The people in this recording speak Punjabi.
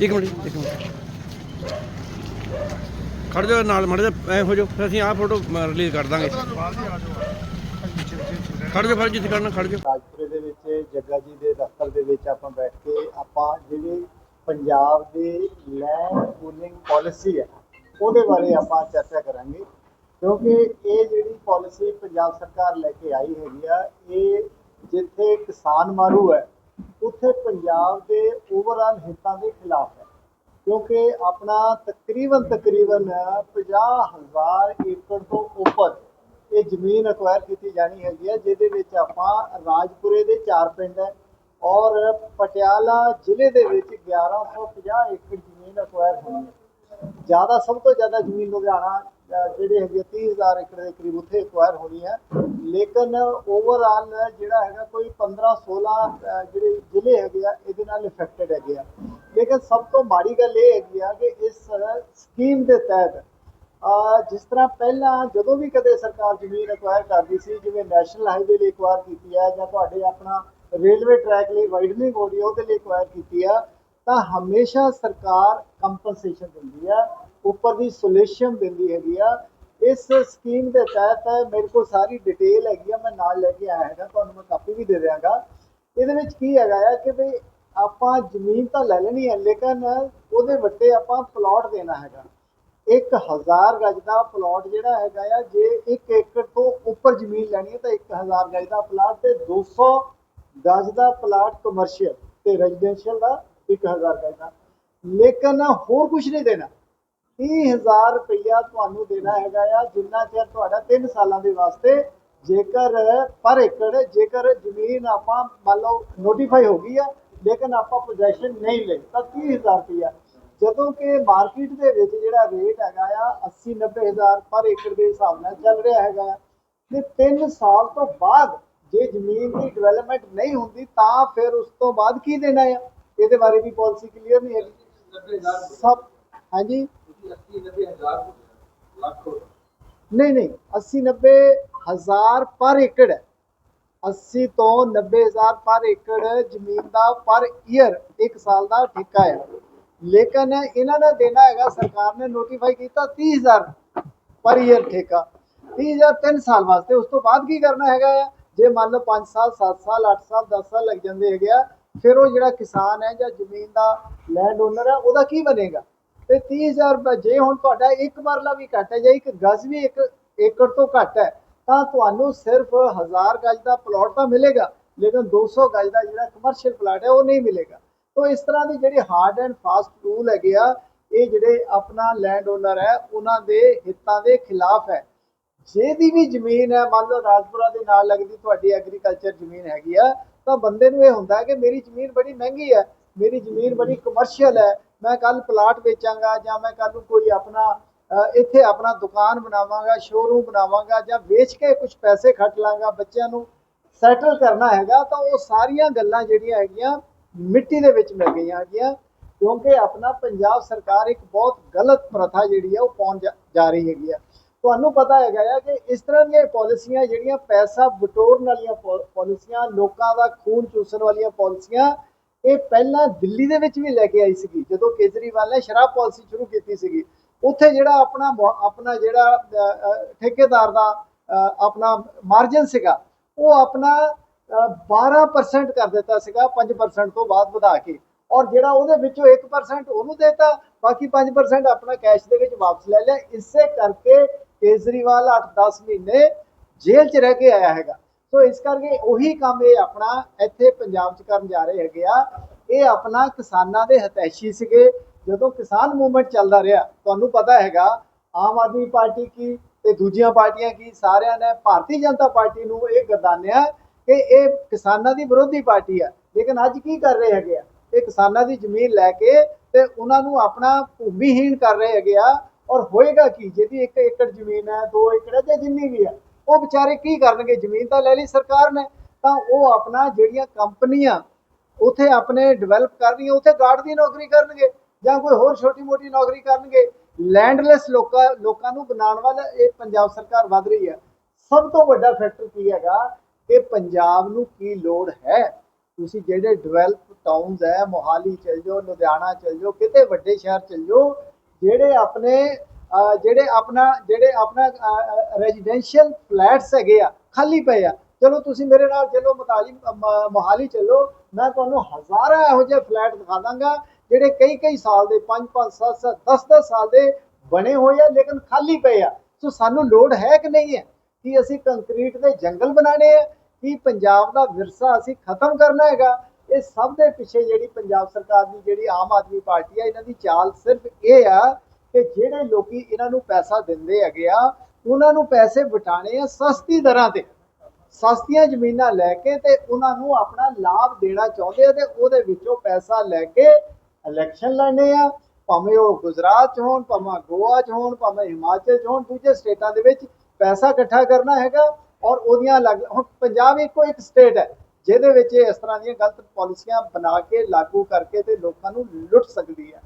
ਇੱਕ ਮਿੰਟ ਜੀ, ਇੱਕ ਮਿੰਟ। ਖੜ ਜਾਓ ਨਾਲ ਮੜ ਜਾ ਐ ਹੋ ਜਾਓ ਫਿਰ ਅਸੀਂ ਆਹ ਫੋਟੋ ਰਿਲੀਜ਼ ਕਰ ਦਾਂਗੇ। ਖੜ ਜਾਓ ਖੜ ਜਿੱਥੇ ਕਰਨਾ ਖੜ ਜਾਓ। ਰਾਜਪੁਰੇ ਦੇ ਵਿੱਚ ਜੱਗਾ ਜੀ ਦੇ ਦਫ਼ਤਰ ਦੇ ਵਿੱਚ ਆਪਾਂ ਬੈਠ ਕੇ ਆਪਾਂ ਜਿਹੜੀ ਪੰਜਾਬ ਦੀ ਲੈਂਡ ਪੂਲਿੰਗ ਪਾਲਿਸੀ ਹੈ ਉਹਦੇ ਬਾਰੇ ਆਪਾਂ ਚਰਚਾ ਕਰਾਂਗੇ। ਕਿਉਂਕਿ ਇਹ ਜਿਹੜੀ ਪਾਲਿਸੀ ਪੰਜਾਬ ਸਰਕਾਰ ਲੈ ਕੇ ਆਈ ਹੈਗੀ ਆ ਇਹ ਜਿੱਥੇ ਕਿਸਾਨ ਮਾਰੂ ਹੈ ਉੱਥੇ ਪੰਜਾਬ ਦੇ ਓਵਰਆਲ ਹਿੱਤਾਂ ਦੇ ਖਿਲਾਫ ਹੈ। ਕਿਉਂਕਿ ਆਪਣਾ ਤਕਰੀਬਨ ਤਕਰੀਬਨ 50000 ਏਕੜ ਤੋਂ ਉੱਪਰ ਇਹ ਜ਼ਮੀਨ ਅਕਵਾਇਰ ਕੀਤੀ ਜਾਣੀ ਹੈਗੀ ਹੈ, ਜਿਹਦੇ ਵਿੱਚ ਆਪਾਂ ਰਾਜਪੁਰੇ ਦੇ ਚਾਰ ਪਿੰਡ ਹੈ ਔਰ ਪਟਿਆਲਾ ਜ਼ਿਲ੍ਹੇ ਦੇ ਵਿੱਚ 1150 ਏਕੜ ਜ਼ਮੀਨ ਅਕਵਾਇਰ ਹੋਈ ਹੈ। ਜ਼ਿਆਦਾ ਸਭ ਤੋਂ ਜ਼ਿਆਦਾ ਜ਼ਮੀਨ ਲੁਧਿਆਣਾ ਜਿਹੜੇ ਹੈਗੇ 30000 ਏਕੜ ਦੇ ਕਰੀਬ ਉੱਥੇ ਅਕਵਾਇਰ ਹੋਣੀ ਹੈ। ਲੇਕਿਨ ਓਵਰਆਲ ਜਿਹੜਾ ਹੈਗਾ ਕੋਈ 15 16 ਜਿਹੜੇ ਜ਼ਿਲ੍ਹੇ ਹੈਗੇ ਆ, ਇਹਦੇ ਨਾਲ ਇਫੈਕਟਡ ਹੈਗੇ ਆ। ਲੇਕਿਨ ਸਭ ਤੋਂ ਮਾੜੀ ਗੱਲ ਇਹ ਹੈਗੀ ਆ ਕਿ ਇਸ ਸਕੀਮ ਦੇ ਤਹਿਤ ਜਿਸ ਤਰ੍ਹਾਂ ਪਹਿਲਾਂ ਜਦੋਂ ਵੀ ਕਦੇ ਸਰਕਾਰ ਜ਼ਮੀਨ ਅਕਵਾਇਰ ਕਰਦੀ ਸੀ, ਜਿਵੇਂ ਨੈਸ਼ਨਲ ਹਾਈਵੇ ਲਈ ਅਕਵਾਇਰ ਕੀਤੀ ਹੈ ਜਾਂ ਤੁਹਾਡੇ ਆਪਣਾ ਰੇਲਵੇ ਟਰੈਕ ਲਈ ਵਾਈਡਨਿੰਗ ਹੋ ਰਹੀ ਹੈ, ਉਹਦੇ ਲਈ ਅਕਵਾਇਰ ਕੀਤੀ ਆ ਤਾਂ ਹਮੇਸ਼ਾ ਸਰਕਾਰ ਕੰਪਨਸੇਸ਼ਨ ਦਿੰਦੀ ਆ ਉੱਪਰ ਦੀ ਸੋਲੂਸ਼ਨ ਦਿੰਦੀ ਹੈਗੀ ਆ। ਇਸ ਸਕੀਮ ਦੇ ਤਹਿਤ ਮੇਰੇ ਕੋਲ ਸਾਰੀ ਡਿਟੇਲ ਹੈਗੀ ਆ, ਮੈਂ ਨਾਲ ਲੈ ਕੇ ਆਇਆ ਹੈਗਾ, ਤੁਹਾਨੂੰ ਮੈਂ ਕਾਪੀ ਵੀ ਦੇ ਦਿਆਂਗਾ। ਇਹਦੇ ਵਿੱਚ ਕੀ ਹੈਗਾ ਆ ਕਿ ਵੀ ਆਪਾਂ ਜ਼ਮੀਨ ਤਾਂ ਲੈ ਲੈਣੀ ਹੈ, ਲੇਕਿਨ ਉਹਦੇ ਵੱਟੇ ਆਪਾਂ ਪਲਾਟ ਦੇਣਾ ਹੈਗਾ। 1000 ਗਜ ਦਾ ਪਲਾਟ ਜਿਹੜਾ ਹੈਗਾ ਆ, ਜੇ 1 ਏਕੜ ਤੋਂ ਉੱਪਰ ਜ਼ਮੀਨ ਲੈਣੀ ਹੈ, ਤਾਂ 1000 ਗਜ ਦਾ ਪਲਾਟ ਤੇ 200 ਗਜ ਦਾ ਪਲਾਟ ਕਮਰਸ਼ੀਅਲ ਤੇ ਰੈਜ਼ੀਡੈਂਸ਼ੀਅਲ ਦਾ 1000 ਗਜ ਦਾ। ਲੇਕਿਨ ਹੋਰ ਕੁਝ ਨਹੀਂ ਦੇਣਾ। 30000 ਰੁਪਇਆ ਤੁਹਾਨੂੰ ਦੇਣਾ ਹੈਗਾ ਆ ਜਿੰਨਾ ਚਿਰ ਤੁਹਾਡਾ 3 ਸਾਲਾਂ ਦੇ ਵਾਸਤੇ ਜੇਕਰ ਪਰ ਏਕੜ ਜੇਕਰ ਜ਼ਮੀਨ ਆਪਾਂ ਮੰਨ ਲਓ ਨੋਟੀਫਾਈ ਹੋ ਗਈ ਆ ਲੇਕਿਨ ਆਪਾਂ ਪੋਜੈਸ਼ਨ ਨਹੀਂ ਲਈ ਤਾਂ 30000 ਰੁਪਇਆ ਜਦੋਂ ਕਿ ਮਾਰਕੀਟ ਦੇ ਵਿੱਚ ਜਿਹੜਾ ਰੇਟ ਹੈਗਾ ਆ 80 90000 ਪਰ ਏਕੜ ਦੇ ਹਿਸਾਬ ਨਾਲ ਚੱਲ ਰਿਹਾ ਹੈਗਾ ਤੇ 3 ਸਾਲ ਤੋਂ ਬਾਅਦ ਜੇ ਜ਼ਮੀਨ ਦੀ ਡਿਵੈਲਪਮੈਂਟ ਨਹੀਂ ਹੁੰਦੀ ਤਾਂ ਫਿਰ ਉਸ ਤੋਂ ਬਾਅਦ ਕੀ ਦੇਣਾ ਆ? ਇਹਦੇ ਬਾਰੇ ਵੀ ਪਾਲਿਸੀ ਕਲੀਅਰ ਨਹੀਂ ਹੈਗੀ। ਸਭ ਹਾਂਜੀ? ਨਹੀਂ ਨਹੀਂ 80 90 ਹਜ਼ਾਰ ਪਰ ਏਕੜ ਹੈ 80 ਤੋਂ 90 ਹਜ਼ਾਰ ਪਰ ਏਕੜ ਜ਼ਮੀਨ ਦਾ ਪਰ ਈਅਰ ਇੱਕ ਸਾਲ ਦਾ ਠੇਕਾ ਹੈ ਲੇਕਿਨ ਇਹਨਾਂ ਨੇ ਦੇਣਾ ਹੈਗਾ ਸਰਕਾਰ ਨੇ ਨੋਟੀਫਾਈ ਕੀਤਾ 30000 ਪਰ ਈਅਰ ਠੇਕਾ 30000 ਤਿੰਨ ਸਾਲ ਵਾਸਤੇ ਉਸ ਤੋਂ ਬਾਅਦ ਕੀ ਕਰਨਾ ਹੈਗਾ ਆ ਜੇ ਮੰਨ ਲਓ 5 ਸਾਲ 7 ਸਾਲ 8 ਸਾਲ 10 ਸਾਲ ਲੱਗ ਜਾਂਦੇ ਹੈਗੇ ਆ ਫਿਰ ਉਹ ਜਿਹੜਾ ਕਿਸਾਨ ਹੈ ਜਾਂ ਜ਼ਮੀਨ ਦਾ ਲੈਂਡ ਓਨਰ ਹੈ ਉਹਦਾ ਕੀ ਬਣੇਗਾ ਤੇ 30000 ਰੁਪਏ। ਜੇ ਹੁਣ ਤੁਹਾਡਾ ਇੱਕ ਮਰਲਾ ਵੀ ਘੱਟ ਹੈ ਜਾਂ ਇੱਕ ਗਜ਼ ਵੀ ਇੱਕ ਏਕੜ ਤੋਂ ਘੱਟ ਹੈ, ਤਾਂ ਤੁਹਾਨੂੰ ਸਿਰਫ 1000 ਗਜ ਦਾ ਪਲਾਟ ਤਾਂ ਮਿਲੇਗਾ, ਲੇਕਿਨ 200 ਗਜ ਦਾ ਜਿਹੜਾ ਕਮਰਸ਼ੀਅਲ ਪਲਾਟ ਹੈ, ਉਹ ਨਹੀਂ ਮਿਲੇਗਾ। ਤੋਂ ਇਸ ਤਰ੍ਹਾਂ ਦੀ ਜਿਹੜੀ ਹਾਰਡ ਐਂਡ ਫਾਸਟ ਰੂਲ ਹੈਗੇ ਆ, ਇਹ ਜਿਹੜੇ ਆਪਣਾ ਲੈਂਡ ਓਨਰ ਹੈ, ਉਹਨਾਂ ਦੇ ਹਿੱਤਾਂ ਦੇ ਖਿਲਾਫ ਹੈ। ਜਿਹਦੀ ਵੀ ਜ਼ਮੀਨ ਹੈ, ਮੰਨ ਲਓ ਰਾਜਪੁਰਾ ਦੇ ਨਾਲ ਲੱਗਦੀ ਤੁਹਾਡੀ ਐਗਰੀਕਲਚਰ ਜ਼ਮੀਨ ਹੈਗੀ ਆ, ਤਾਂ ਬੰਦੇ ਨੂੰ ਇਹ ਹੁੰਦਾ ਕਿ ਮੇਰੀ ਜ਼ਮੀਨ ਬੜੀ ਮਹਿੰਗੀ ਹੈ, ਮੇਰੀ ਜ਼ਮੀਨ ਬੜੀ ਕਮਰਸ਼ੀਅਲ ਹੈ ਮੈਂ ਕੱਲ ਪਲਾਟ ਵੇਚਾਂਗਾ ਜਾਂ ਮੈਂ ਕੱਲ ਨੂੰ ਕੋਈ ਆਪਣਾ ਇੱਥੇ ਆਪਣਾ ਦੁਕਾਨ ਬਣਾਵਾਂਗਾ ਸ਼ੋਰੂਮ ਬਣਾਵਾਂਗਾ ਜਾਂ ਵੇਚ ਕੇ ਕੁਝ ਪੈਸੇ ਖੱਟ ਲਾਂਗਾ, ਬੱਚਿਆਂ ਨੂੰ ਸੈਟਲ ਕਰਨਾ ਹੈਗਾ, ਤਾਂ ਉਹ ਸਾਰੀਆਂ ਗੱਲਾਂ ਜਿਹੜੀਆਂ ਹੈਗੀਆਂ ਮਿੱਟੀ ਦੇ ਵਿੱਚ ਮਿਲ ਗਈਆਂ ਹੈਗੀਆਂ, ਕਿਉਂਕਿ ਆਪਣਾ ਪੰਜਾਬ ਸਰਕਾਰ ਇੱਕ ਬਹੁਤ ਗਲਤ ਪ੍ਰਥਾ ਜਿਹੜੀ ਹੈ ਉਹ ਪਾਉਣ ਜਾ- ਜਾ ਰਹੀ ਹੈਗੀ ਆ। ਤੁਹਾਨੂੰ ਪਤਾ ਹੈਗਾ ਆ ਕਿ ਇਸ ਤਰ੍ਹਾਂ ਦੀਆਂ ਪਾਲਿਸੀਆਂ ਜਿਹੜੀਆਂ ਪੈਸਾ ਬਟੋਰਨ ਵਾਲੀਆਂ ਪੋ- ਪਾਲਿਸੀਆਂ ਲੋਕਾਂ ਦਾ ਖੂਨ ਚੂਸਣ ਵਾਲੀਆਂ ਪਾਲਿਸੀਆਂ ਇਹ ਪਹਿਲਾਂ ਦਿੱਲੀ ਦੇ ਵਿੱਚ ਵੀ ਲੈ ਕੇ ਆਈ ਸੀਗੀ ਜਦੋਂ ਕੇਜਰੀਵਾਲ ਨੇ ਸ਼ਰਾਬ ਪਾਲਿਸੀ ਸ਼ੁਰੂ ਕੀਤੀ ਸੀਗੀ। ਉੱਥੇ ਜਿਹੜਾ ਆਪਣਾ ਮੁਆ- ਆਪਣਾ ਜਿਹੜਾ ਠੇਕੇਦਾਰ ਦਾ ਆਪਣਾ ਮਾਰਜਨ ਸੀਗਾ ਉਹ ਆਪਣਾ ਅ, 12% ਕਰ ਦਿੱਤਾ ਸੀਗਾ 5% ਤੋਂ ਬਾਅਦ ਵਧਾ ਕੇ। ਔਰ ਜਿਹੜਾ ਉਹਦੇ ਵਿੱਚੋਂ 1% ਉਹਨੂੰ ਦੇਤਾ ਬਾਕੀ 5% ਆਪਣਾ ਕੈਸ਼ ਦੇ ਵਿੱਚ ਵਾਪਸ ਲੈ ਲਿਆ। ਇਸੇ ਕਰਕੇ ਕੇਜਰੀਵਾਲ 8-10 ਮਹੀਨੇ ਜੇਲ੍ਹ 'ਚ ਰਹਿ ਕੇ ਆਇਆ ਹੈਗਾ। ਸੋ ਇਸ ਕਰਕੇ ਉਹੀ ਕੰਮ ਇਹ ਆਪਣਾ ਇੱਥੇ ਪੰਜਾਬ 'ਚ ਕਰਨ ਜਾ ਰਹੇ ਹੈਗੇ ਆ। ਇਹ ਆਪਣਾ ਕਿਸਾਨਾਂ ਦੇ ਹਤੈਸ਼ੀ ਸੀਗੇ। ਜਦੋਂ ਕਿਸਾਨ ਮੂਵਮੈਂਟ ਚੱਲਦਾ ਰਿਹਾ, ਤੁਹਾਨੂੰ ਪਤਾ ਹੈਗਾ, ਆਮ ਆਦਮੀ ਪਾਰਟੀ ਕੀ ਤੇ ਦੂਜੀਆਂ ਪਾਰਟੀਆਂ ਕੀ, ਸਾਰਿਆਂ ਨੇ ਭਾਰਤੀ ਜਨਤਾ ਪਾਰਟੀ ਨੂੰ ਇਹ ਗਰਦਾਨਿਆ ਕਿ ਇਹ ਕਿਸਾਨਾਂ ਦੀ ਵਿਰੋਧੀ ਪਾਰਟੀ ਆ। ਲੇਕਿਨ ਅੱਜ ਕੀ ਕਰ ਰਹੇ ਹੈਗੇ ਆ? ਇਹ ਕਿਸਾਨਾਂ ਦੀ ਜ਼ਮੀਨ ਲੈ ਕੇ ਤੇ ਉਹਨਾਂ ਨੂੰ ਆਪਣਾ ਭੂਮੀਹੀਣ ਕਰ ਰਹੇ ਹੈਗੇ ਆ। ਔਰ ਹੋਏਗਾ ਕੀ? ਜਿਹਦੀ 1 ਏਕੜ ਜ਼ਮੀਨ ਹੈ 2 ਏਕੜ ਹੈ ਜਾਂ ਜਿੰਨੀ ਵੀ ਹੈ ਉਹ ਵਿਚਾਰੇ ਕੀ ਕਰਨਗੇ? ਜ਼ਮੀਨ ਤਾਂ ਲੈ ਲਈ ਸਰਕਾਰ ਨੇ, ਤਾਂ ਉਹ ਆਪਣਾ ਜਿਹੜੀਆਂ ਕੰਪਨੀਆਂ ਉਥੇ ਆਪਣੇ ਡਿਵੈਲਪ ਕਰ ਰਹੀਆਂ ਉਥੇ ਗਾਰਡ ਦੀ ਨੌਕਰੀ ਕਰਨਗੇ ਜਾਂ ਕੋਈ ਹੋਰ ਛੋਟੀ ਮੋਟੀ ਨੌਕਰੀ ਕਰਨਗੇ। ਲੈਂਡਲੈਸ ਲੋਕਾਂ ਲੋਕਾਂ ਨੂੰ ਬਣਾਉਣ ਵੱਲ ਇਹ ਪੰਜਾਬ ਸਰਕਾਰ ਵੱਧ ਰਹੀ ਹੈ। ਸਭ ਤੋਂ ਵੱਡਾ ਫੈਕਟਰ ਕੀ ਹੈਗਾ ਕਿ ਪੰਜਾਬ ਨੂੰ ਕੀ ਲੋੜ ਹੈ? ਤੁਸੀਂ ਜਿਹੜੇ ਡਿਵੈਲਪ ਟਾਊਨਸ ਹੈ, ਮੋਹਾਲੀ ਚਲ ਜਾਓ, ਲੁਧਿਆਣਾ ਚਲ ਜਾਓ, ਕਿਤੇ ਵੱਡੇ ਸ਼ਹਿਰ ਚਲ ਜਾਓ, ਜਿਹੜੇ ਆਪਣੇ ਜਿਹੜੇ ਆਪਣਾ ਜਿਹੜੇ ਆਪਣਾ ਰੈਜ਼ੀਡੈਂਸ਼ੀਅਲ ਫਲੈਟਸ ਹੈਗੇ ਆ, ਖਾਲੀ ਪਏ ਆ। ਚਲੋ ਤੁਸੀਂ ਮੇਰੇ ਨਾਲ ਚਲੋ, ਮਤਾਲੀ, ਮ- ਮੋਹਾਲੀ ਚੱਲੋ। ਮੈਂ ਤੁਹਾਨੂੰ ਹਜ਼ਾਰਾਂ ਇਹੋ ਜਿਹੇ ਫਲੈਟ ਦਿਖਾ ਦਾਂਗਾ, ਜਿਹੜੇ ਕਈ ਕਈ ਸਾਲ ਦੇ 5 5 7 7 10 10 ਸਾਲ ਦੇ ਬਣੇ ਹੋਏ ਆ, ਲੇਕਿਨ ਖਾਲੀ ਪਏ ਆ। ਸੋ ਸਾਨੂੰ ਲੋੜ ਹੈ ਕਿ ਨਹੀਂ ਹੈ ਕਿ ਅਸੀਂ ਕੰਕਰੀਟ ਦੇ ਜੰਗਲ ਬਣਾਣੇ ਆ, ਕਿ ਪੰਜਾਬ ਦਾ ਵਿਰਸਾ ਅਸੀਂ ਖਤਮ ਕਰਨਾ ਹੈਗਾ। ਇਹ ਸਭ ਦੇ ਪਿੱਛੇ ਜਿਹੜੀ ਪੰਜਾਬ ਸਰਕਾਰ ਦੀ ਜਿਹੜੀ ਆਮ ਆਦਮੀ ਪਾਰਟੀ ਆ, ਇਹਨਾਂ ਦੀ ਚਾਲ ਸਿਰਫ ਇਹ ਆ ਕਿ ਜਿਹੜੇ ਲੋਕੀ ਇਹਨਾਂ ਨੂੰ ਪੈਸਾ ਦਿੰਦੇ ਹੈਗੇ ਆ, ਉਹਨਾਂ ਨੂੰ ਪੈਸੇ ਵਟਾਣੇ ਆ ਸਸਤੀ ਦਰਾਂ ਤੇ। ਸਸਤੀਆਂ ਜ਼ਮੀਨਾਂ ਲੈ ਕੇ ਤੇ ਉਹਨਾਂ ਨੂੰ ਆਪਣਾ ਲਾਭ ਦੇਣਾ ਚਾਹੁੰਦੇ ਆ ਤੇ ਉਹਦੇ ਵਿੱਚੋਂ ਪੈਸਾ ਲੈ ਕੇ ਇਲੈਕਸ਼ਨ ਲੜਨੇ ਆ। ਭਾਵੇਂ ਉਹ ਗੁਜਰਾਤ 'ਚ ਹੋਣ, ਭਾਵੇਂ ਗੋਆ 'ਚ ਹੋਣ, ਭਾਵੇਂ ਹਿਮਾਚਲ 'ਚ ਹੋਣ, ਦੂਜੇ ਸਟੇਟਾਂ ਦੇ ਵਿੱਚ ਪੈਸਾ ਇਕੱਠਾ ਕਰਨਾ ਹੈਗਾ ਔਰ ਉਹਦੀਆਂ ਅਲੱਗ ਹੁਣ ਪੰਜਾਬ ਇੱਕੋ ਇੱਕ ਸਟੇਟ ਹੈ, ਜਿਹਦੇ ਵਿੱਚ ਇਸ ਤਰ੍ਹਾਂ ਦੀਆਂ ਗਲਤ ਪਾਲਿਸੀਆਂ ਬਣਾ ਕੇ ਲਾਗੂ ਕਰਕੇ ਤੇ ਲੋਕਾਂ ਨੂੰ ਲੁੱਟ ਸਕਦੀ ਹੈ।